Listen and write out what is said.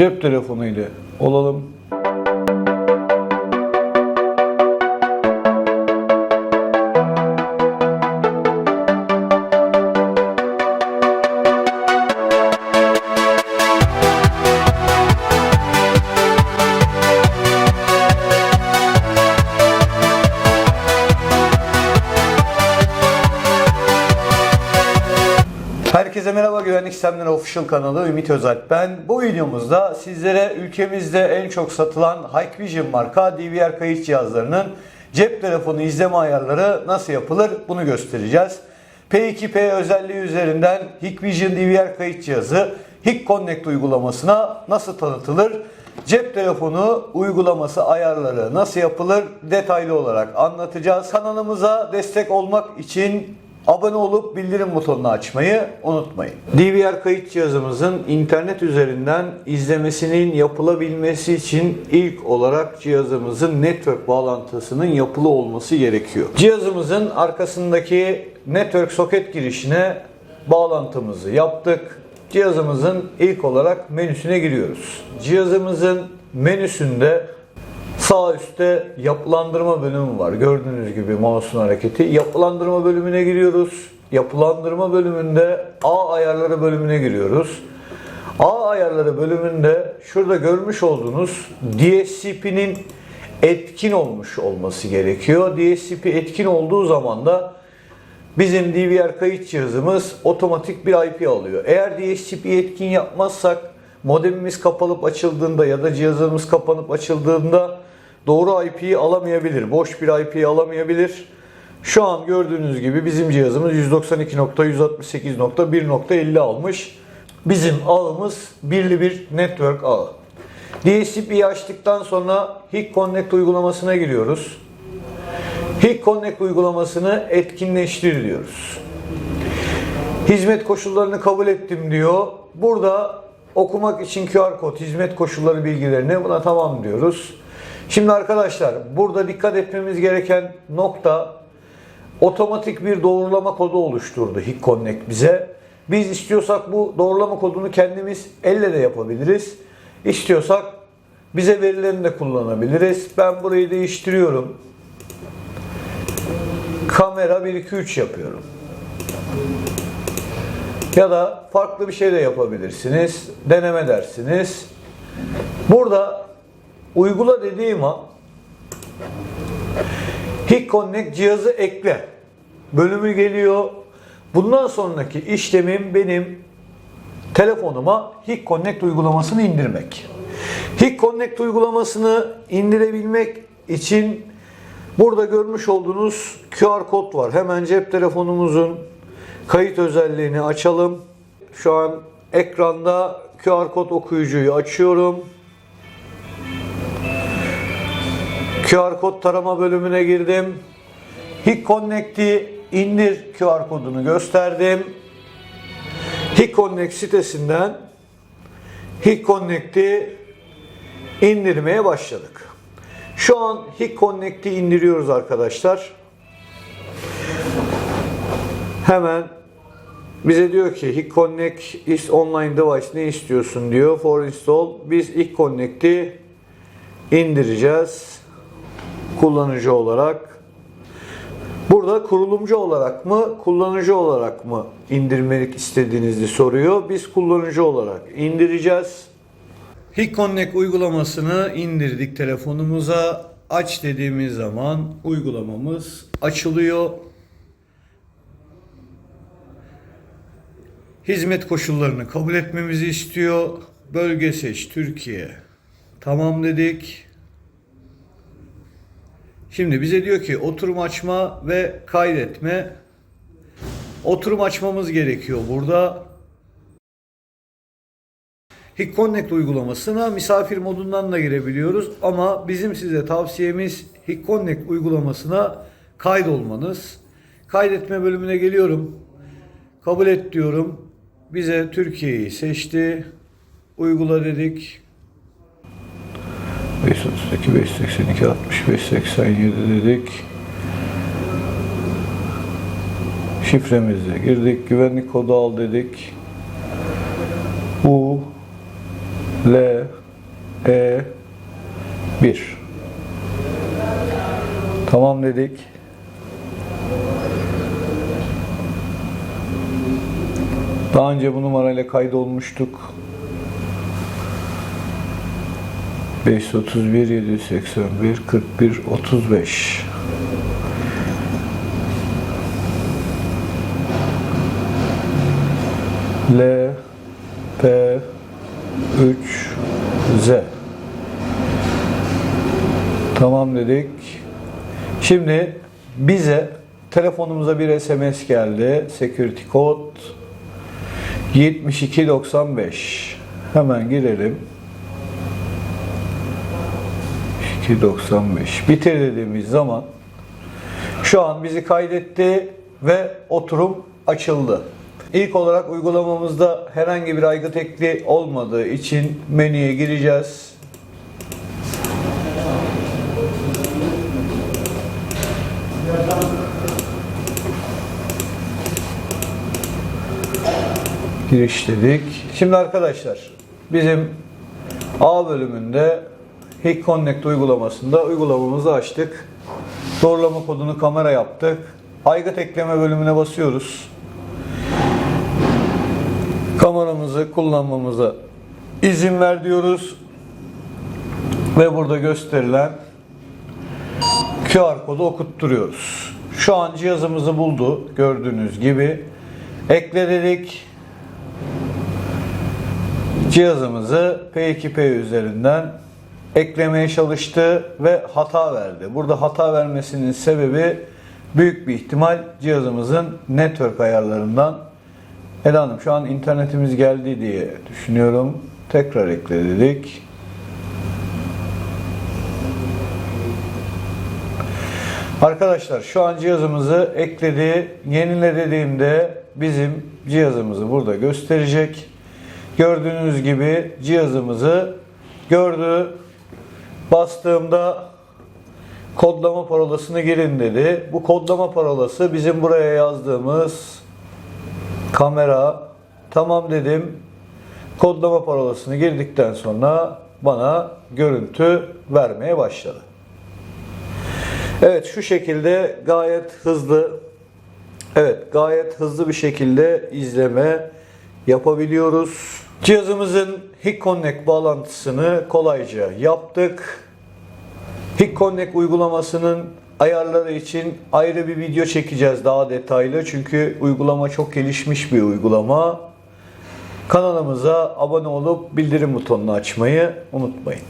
Cep telefonu ile olalım. Güvenlik Sistemleri Official kanalı Ümit Özalp ben. Bu videomuzda sizlere ülkemizde en çok satılan Hikvision marka DVR kayıt cihazlarının cep telefonu izleme ayarları nasıl yapılır bunu göstereceğiz. P2P özelliği üzerinden Hikvision DVR kayıt cihazı Hik Connect uygulamasına nasıl tanıtılır? Cep telefonu uygulaması ayarları nasıl yapılır detaylı olarak anlatacağız. Kanalımıza destek olmak için Abone olup bildirim butonunu açmayı unutmayın. DVR kayıt cihazımızın internet üzerinden izlemesinin yapılabilmesi için ilk olarak cihazımızın network bağlantısının yapılı olması gerekiyor. Cihazımızın arkasındaki network soket girişine bağlantımızı yaptık. Cihazımızın ilk olarak menüsüne giriyoruz. Cihazımızın menüsünde Sağ üstte yapılandırma bölümü var. Gördüğünüz gibi mouse'un hareketi. Yapılandırma bölümüne giriyoruz. Yapılandırma bölümünde A ayarları bölümüne giriyoruz. A ayarları bölümünde şurada görmüş olduğunuz DSCP'nin etkin olmuş olması gerekiyor. DSCP etkin olduğu zaman da bizim DVR kayıt cihazımız otomatik bir IP alıyor. Eğer DSCP etkin yapmazsak modemimiz kapalıp açıldığında ya da cihazımız kapanıp açıldığında doğru IP'yi alamayabilir. Boş bir IP'yi alamayabilir. Şu an gördüğünüz gibi bizim cihazımız 192.168.1.50 almış. Bizim ağımız birli bir network ağı. DSCP'yi açtıktan sonra HIC Connect uygulamasına giriyoruz. HIC Connect uygulamasını etkinleştir diyoruz. Hizmet koşullarını kabul ettim diyor. Burada okumak için QR kod, hizmet koşulları bilgilerini buna tamam diyoruz. Şimdi arkadaşlar burada dikkat etmemiz gereken nokta otomatik bir doğrulama kodu oluşturdu HIC Connect bize. Biz istiyorsak bu doğrulama kodunu kendimiz elle de yapabiliriz. İstiyorsak bize verilerini de kullanabiliriz. Ben burayı değiştiriyorum. Kamera 1 2 3 yapıyorum. Ya da farklı bir şey de yapabilirsiniz. Deneme dersiniz. Burada uygula dediğim an Hic Connect cihazı ekle bölümü geliyor. Bundan sonraki işlemim benim telefonuma Hic Connect uygulamasını indirmek. Hic Connect uygulamasını indirebilmek için burada görmüş olduğunuz QR kod var. Hemen cep telefonumuzun kayıt özelliğini açalım. Şu an ekranda QR kod okuyucuyu açıyorum. QR kod tarama bölümüne girdim. Hic Connect'i indir QR kodunu gösterdim. Hic Connect sitesinden Hic Connect'i indirmeye başladık. Şu an Hic Connect'i indiriyoruz arkadaşlar. Hemen bize diyor ki Hic Connect is online device ne istiyorsun diyor for install. Biz Hic Connect'i indireceğiz kullanıcı olarak. Burada kurulumcu olarak mı, kullanıcı olarak mı indirmek istediğinizi soruyor. Biz kullanıcı olarak indireceğiz. Hic Connect uygulamasını indirdik telefonumuza. Aç dediğimiz zaman uygulamamız açılıyor. Hizmet koşullarını kabul etmemizi istiyor. Bölge seç Türkiye. Tamam dedik. Şimdi bize diyor ki oturum açma ve kaydetme. Oturum açmamız gerekiyor burada. Hic Connect uygulamasına misafir modundan da girebiliyoruz ama bizim size tavsiyemiz Hic Connect uygulamasına kaydolmanız. Kaydetme bölümüne geliyorum. Kabul et diyorum. Bize Türkiye'yi seçti. Uygula dedik. 532, 582, 65, 87 dedik. Şifremizi girdik. Güvenlik kodu al dedik. U, L E 1 Tamam dedik. Daha önce bu numarayla kaydolmuştuk. 531 781 41 35 L P 3 Z Tamam dedik. Şimdi bize telefonumuza bir SMS geldi. Security code 7295. Hemen girelim. 295. Bitir dediğimiz zaman şu an bizi kaydetti ve oturum açıldı. İlk olarak uygulamamızda herhangi bir aygıt ekli olmadığı için menüye gireceğiz. Giriş dedik. Şimdi arkadaşlar bizim A bölümünde Hick Connect uygulamasında uygulamamızı açtık. Doğrulama kodunu kamera yaptık. Aygıt ekleme bölümüne basıyoruz. Kameramızı kullanmamıza izin ver diyoruz. Ve burada gösterilen QR kodu okutturuyoruz. Şu an cihazımızı buldu gördüğünüz gibi. Ekle dedik. Cihazımızı P2P üzerinden eklemeye çalıştı ve hata verdi. Burada hata vermesinin sebebi büyük bir ihtimal cihazımızın network ayarlarından. Eda Hanım şu an internetimiz geldi diye düşünüyorum. Tekrar ekle dedik. Arkadaşlar şu an cihazımızı ekledi. Yenile dediğimde bizim cihazımızı burada gösterecek. Gördüğünüz gibi cihazımızı gördü. Bastığımda kodlama parolasını girin dedi. Bu kodlama parolası bizim buraya yazdığımız kamera. Tamam dedim. Kodlama parolasını girdikten sonra bana görüntü vermeye başladı. Evet şu şekilde gayet hızlı Evet gayet hızlı bir şekilde izleme yapabiliyoruz. Cihazımızın Hick Connect bağlantısını kolayca yaptık. Hick Connect uygulamasının ayarları için ayrı bir video çekeceğiz daha detaylı. Çünkü uygulama çok gelişmiş bir uygulama. Kanalımıza abone olup bildirim butonunu açmayı unutmayın.